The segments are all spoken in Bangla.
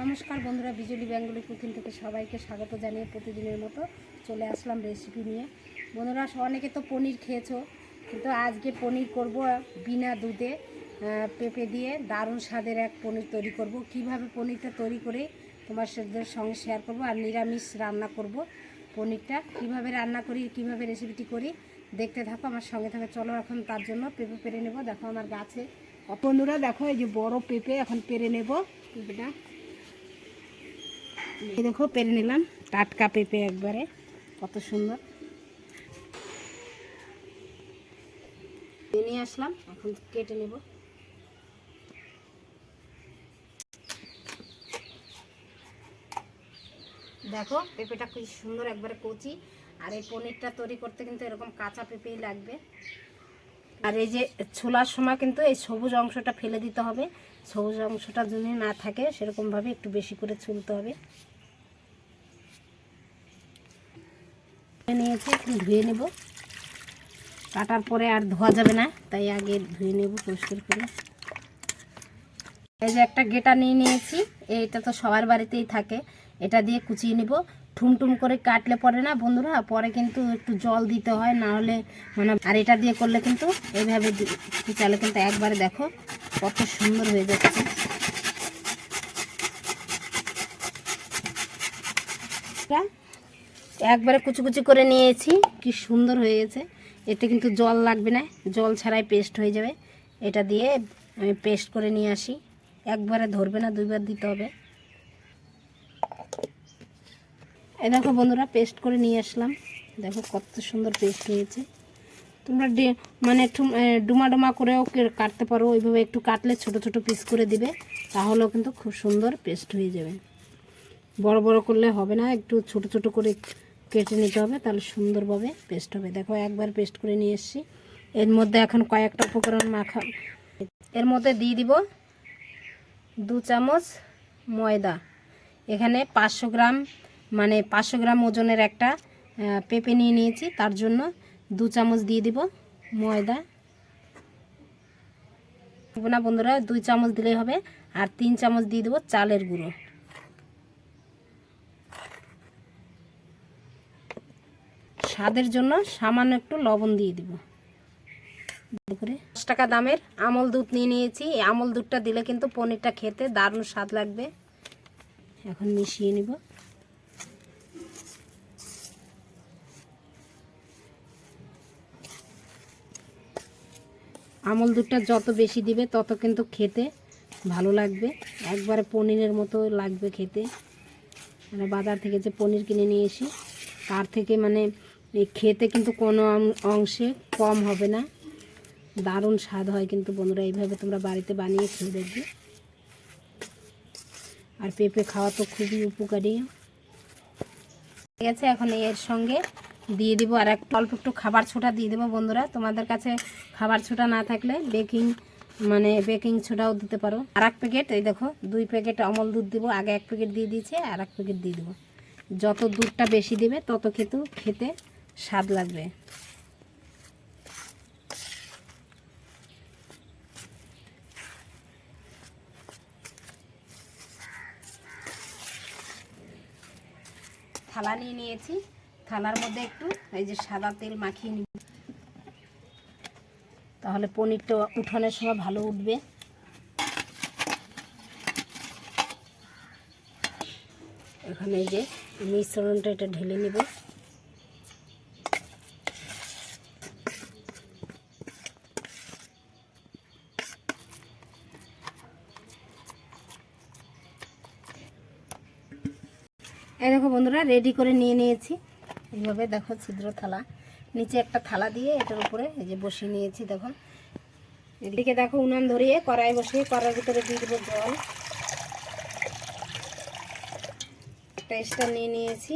নমস্কার বন্ধুরা, বিজলি বেঙ্গলি কুকিং থেকে সবাইকে স্বাগত জানিয়ে প্রতিদিনের মতো চলে আসলাম রেসিপি নিয়ে। বন্ধুরা, অনেকে তো পনির খেয়েছো, কিন্তু আজকে পনির করব বিনা দুধে পেঁপে দিয়ে দারুণ স্বাদের এক পনির তৈরি করব। কীভাবে পনিরটা তৈরি করে তোমার সাথে সঙ্গে শেয়ার করব আর নিরামিষ রান্না করব পনিরটা। কীভাবে রান্না করি, কীভাবে রেসিপিটি করি, দেখতে থাকো আমার সঙ্গে থাকে। চলো এখন তার জন্য পেঁপে পেরে নেব। দেখো আমার গাছে। বন্ধুরা, দেখো এই যে বড় পেঁপে, এখন পেরে নেব। পেঁপেটা এই দেখো, পেরে নিলাম টাটকা পেঁপে একবারে, কত সুন্দর। নিয়ে আসলাম, এখন কেটে নেব। দেখো, পেঁপেটা খুব সুন্দর একবারে কচি, আর এই পনিরটা তৈরি করতে কিন্তু এরকম কাঁচা পেঁপেই লাগবে। আর এই যে ছোলার সময় কিন্তু এই সবুজ অংশটা ফেলে দিতে হবে। সবুজ অংশটা যদি না থাকে, সেরকমভাবে একটু বেশি করে ছুলতে হবে নিয়েছি একটু ধুয়ে নেব। কাটার পরে আর ধোয়া যাবে না, তাই আগে ধুয়ে নেব পরিষ্কার করে। এই যে একটা গেটা নিয়ে নিয়েছি, এইটা তো সবার বাড়িতেই থাকে। এটা দিয়ে কুচিয়ে নিব। ঠুমঠুম করে কাটলে পরে না বন্ধুরা, পরে কিন্তু একটু জল দিতে হয়, না হলে মানে আর এটা দিয়ে করলে কিন্তু এইভাবে কুচালে কিন্তু একবারে দেখো কত সুন্দর হয়ে যাচ্ছে। এটা একবারে কুচি কুচি করে নিয়েছি। কি সুন্দর হয়ে গেছে। এতে কিন্তু জল লাগবে না। জল ছাড়াই পেস্ট হয়ে যাবে। এটা দিয়ে আমি পেস্ট করে নিয়ে আসি। একবারে ধরবে না, দুইবার দিতে হবে। এই দেখো বন্ধুরা পেস্ট করে নিয়ে আসলাম। দেখো কত সুন্দর পেস্ট হয়েছে। তোমরা মানে ডুমা ডুমা করেও কাটতে পারো। ওইভাবে একটু কাটলে ছোট ছোট পিস করে দিবে। তাহলেও কিন্তু খুব সুন্দর পেস্ট হয়ে যাবে। বড় বড় করলে হবে না। একটু ছোট ছোট করে কেটে নিতে হবে, তাহলে সুন্দরভাবে পেস্ট হবে। দেখো, একবার পেস্ট করে নিয়ে এসেছি। এর মধ্যে এখন কয়েকটা উপকরণ মাখা এর মধ্যে দিয়ে দিব দু চামচ ময়দা। এখানে পাঁচশো গ্রাম মানে পাঁচশো গ্রাম ওজনের একটা পেঁপে নিয়ে নিয়েছি। তার জন্য দু চামচ দিয়ে দিব ময়দা। না বন্ধুরা, দুই চামচ দিলেই হবে, আর তিন চামচ দিয়ে দেবো চালের গুঁড়ো। স্বাদের জন্য সামান্য একটু লবণ দিয়ে দিব। করে। দশ টাকা দামের আমল দুধ নিয়ে নিয়েছি। এই আমল দুধটা দিলে কিন্তু পনিরটা খেতে দারুণ স্বাদ লাগবে। এখন মিশিয়ে নিব। আমল দুধটা যত বেশি দিবে, তত কিন্তু খেতে ভালো লাগবে। একবারে পনিরের মতো লাগবে খেতে। বাজার থেকে যে পনির কিনে নিয়ে এসি, তার থেকে মানে এই খেতে কিন্তু কোনো অংশে কম হবে না। দারুণ স্বাদ হয় কিন্তু বন্ধুরা, এইভাবে তোমরা বাড়িতে বানিয়ে খেয়ে দেখবে। আর পেঁপে খাওয়া তো খুবই উপকারী। ঠিক আছে এখন এর সঙ্গে দিয়ে দিব আর একটু, অল্প একটু খাবার ছোটা দিয়ে দেবো বন্ধুরা। তোমাদের কাছে খাবার ছোটা না থাকলে বেকিং মানে বেকিং ছোটাও দিতে পারো। আর এক প্যাকেট, এই দেখো, দুই প্যাকেট অমল দুধ দিব। আগে এক প্যাকেট দিয়ে দিয়েছে, আর এক প্যাকেট দিয়ে দেবো। যত দুধটা বেশি দিবে, তত খেতে খেতে স্বাদ লাগবে। থালা নিয়ে নিয়েছি। থালার মধ্যে একটু এই যে সাদা তেল মাখিয়ে নিব। তাহলে পনিরটা উঠানোর সময় ভালো উঠবে। এখানে এই যে মিশ্রণটা এটা ঢেলে নিব। এই দেখো বন্ধুরা রেডি করে নিয়ে নিয়েছি। এইভাবে দেখো ছিদ্র থালা। নিচে একটা থালা দিয়ে এটার উপরে এই যে বসিয়ে নিয়েছি, দেখো। এদিকে দেখো উনান ধরিয়ে কড়াই বসিয়ে, কড়াইয়ের ভিতরে দিয়ে দেবো জল। স্টার নিয়ে নিয়েছি।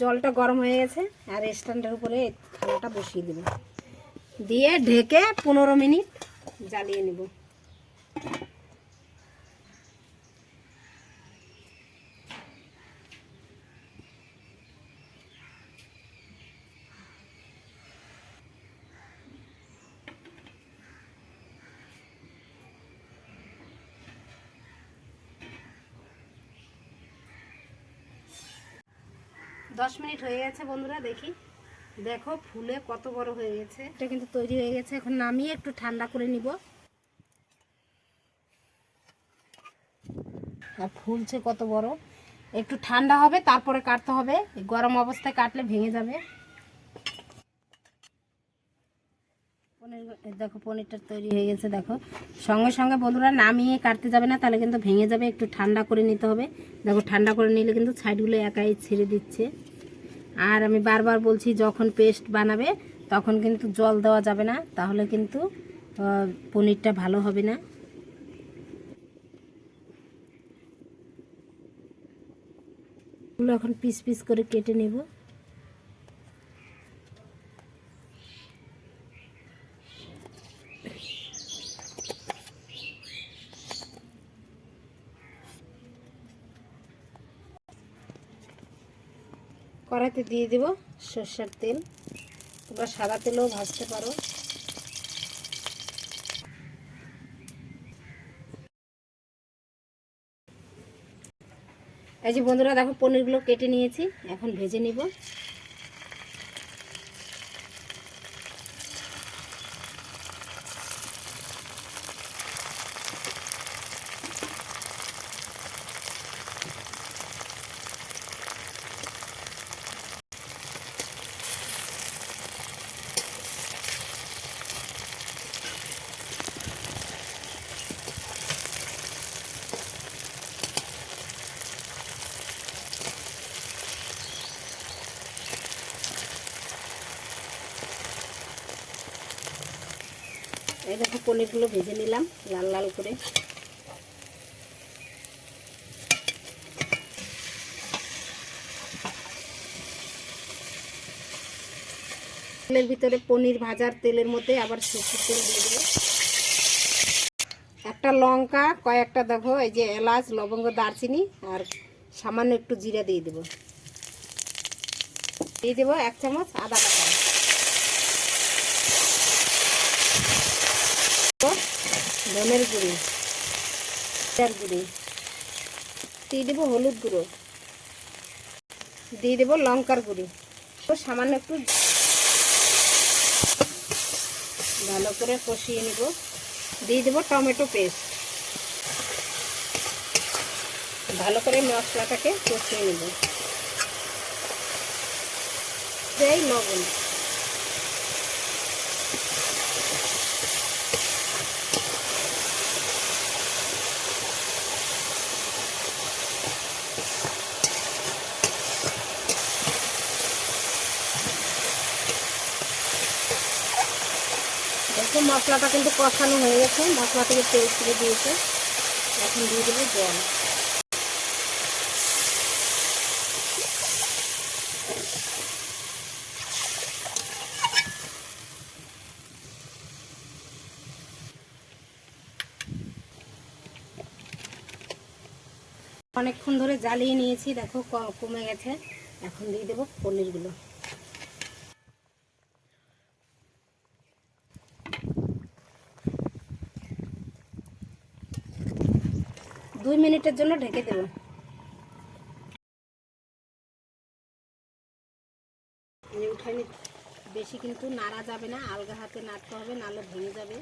জলটা গরম হয়ে গেছে, আর স্ট্যান্ডের উপরে থালাটা বসিয়ে দেবো। দিয়ে ঢেকে পনেরো মিনিট জ্বালিয়ে নেব। দশ মিনিট হয়ে গেছে বন্ধুরা, দেখি। দেখো, ফুলে কত বড় হয়ে গেছে। এটা কিন্তু তৈরি হয়ে গেছে, এখন নামিয়ে একটু ঠান্ডা করে নিব। আর ফুলছে কত বড়, একটু ঠান্ডা হবে, তারপরে কাটতে হবে। গরম অবস্থায় কাটলে ভেঙে যাবে পনির এই দেখো পনিরটা তৈরি হয়ে গেছে, দেখো। সঙ্গে সঙ্গে বন্ধুরা নামিয়ে কাটতে যাবে না, তাহলে কিন্তু ভেঙে যাবে, একটু ঠান্ডা করে নিতে হবে। দেখো, ঠান্ডা করে নিলে কিন্তু সাইডগুলো একাই ছেড়ে দিচ্ছে। আর আমি বারবার বলছি, যখন পেস্ট বানাবে, তখন কিন্তু জল দেওয়া যাবে না, তাহলে কিন্তু পনিরটা ভালো হবে না। এখন পিস পিস করে কেটে নেব। কড়াইতে দিয়ে দেব সর্ষের তেল। তোমরা সাদা তেলেও ভাজতে পারো। এই যে বন্ধুরা, দেখো পনিরগুলো কেটে নিয়েছি। এখন ভেজে নিব। এই দেখো পনিরগুলো ভেজে নিলাম, লাল লাল করে। তেলের ভিতরে পনির ভাজার তেলের মধ্যে আবার সরষের তেল দিয়ে দেবো একটা লঙ্কা, কয়েকটা দেখো, এই যে এলাচ, লবঙ্গ, দারচিনি, আর সামান্য একটু জিরা দিয়ে দেবো। দিয়ে দেবো এক চামচ আদা বাটা। ধনের গুঁড়ি, জিরার গুঁড়ি, দিয়ে দেবো হলুদ গুঁড়ো, দিয়ে দেবো লঙ্কার গুঁড়ি। সামান্য একটু ভালো করে কষিয়ে নিব। দিয়ে দেবো টমেটো পেস্ট। ভালো করে মশলাটাকে কষিয়ে নেব। দেয় লবণ। দেখো মশলাটা কিন্তু কষানো হয়ে গেছে। মশলা থেকে তেল ছেড়ে দিয়েছে। এখন দিয়ে দেবো জল। অনেকক্ষণ ধরে জ্বালিয়ে নিয়েছি। দেখো কমে গেছে। এখন দিয়ে দেবো পনিরগুলো। দুই মিনিটের জন্য ঢেকে দেবো। এই বেশি কিন্তু নাড়া যাবে না, আলগা হাতে নাড়তে হবে, নাহলে ভেঙে যাবে।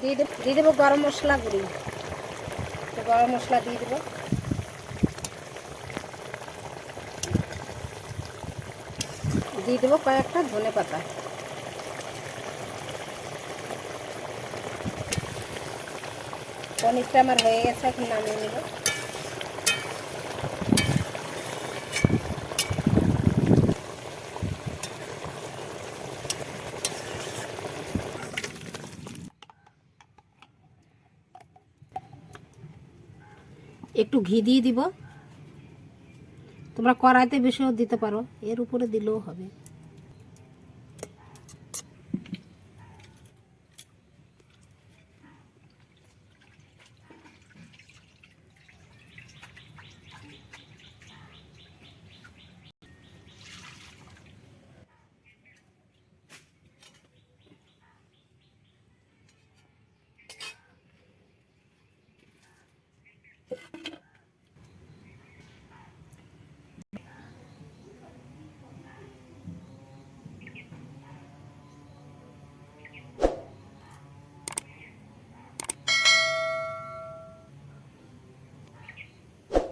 দিয়ে দেব দিয়ে দেবো গরম মশলা গুঁড়ি। তো গরম মশলা দিয়ে দেবো। দিয়ে দেবো কয়েকটা ধনে পাতা। পনিরটা আমার হয়ে গেছে, এখন নামিয়ে নেব। একটু ঘি দিয়ে দিব। তোমরা কড়াইতে বেশিও দিতে পারো, এর উপরে দিলেও হবে।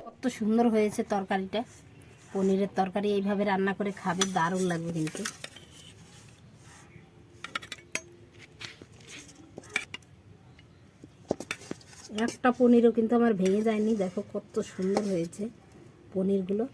কত সুন্দর হয়েছে তরকারিটা। পনিরের তরকারি এইভাবে রান্না করে খাবে দারুণ লাগবে কিন্তু। একটা পনিরও কিন্তু আমার ভেঙে যায়নি। দেখো কত সুন্দর হয়েছে পনিরগুলো।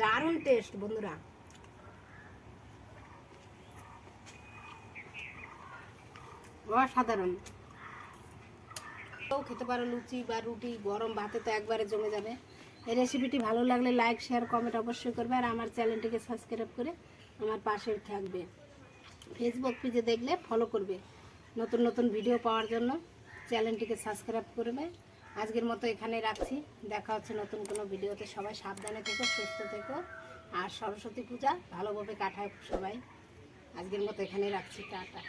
দারুণ টেস্ট বন্ধুরা। অসাধারণ। খেতে পারো লুচি বা রুটি, গরম ভাতে তো একবারে জমে যাবে। এই রেসিপিটি ভালো লাগলে লাইক শেয়ার কমেন্ট অবশ্যই করবে আর আমার চ্যানেলটিকে সাবস্ক্রাইব করে আমার পাশে থাকবে। ফেসবুক পেজে দেখলে ফলো করবে। নতুন নতুন ভিডিও পাওয়ার জন্য চ্যানেলটিকে সাবস্ক্রাইব করবে। আজকের মতো এখানে রাখছি। দেখা হচ্ছে নতুন কোনো ভিডিওতে সবাই সাবধানে থেকো, সুস্থ থেকো। আর সরস্বতী পূজা ভালোভাবে কাটায় সবাই। আজকের মতো এখানে রাখছি। টাটা।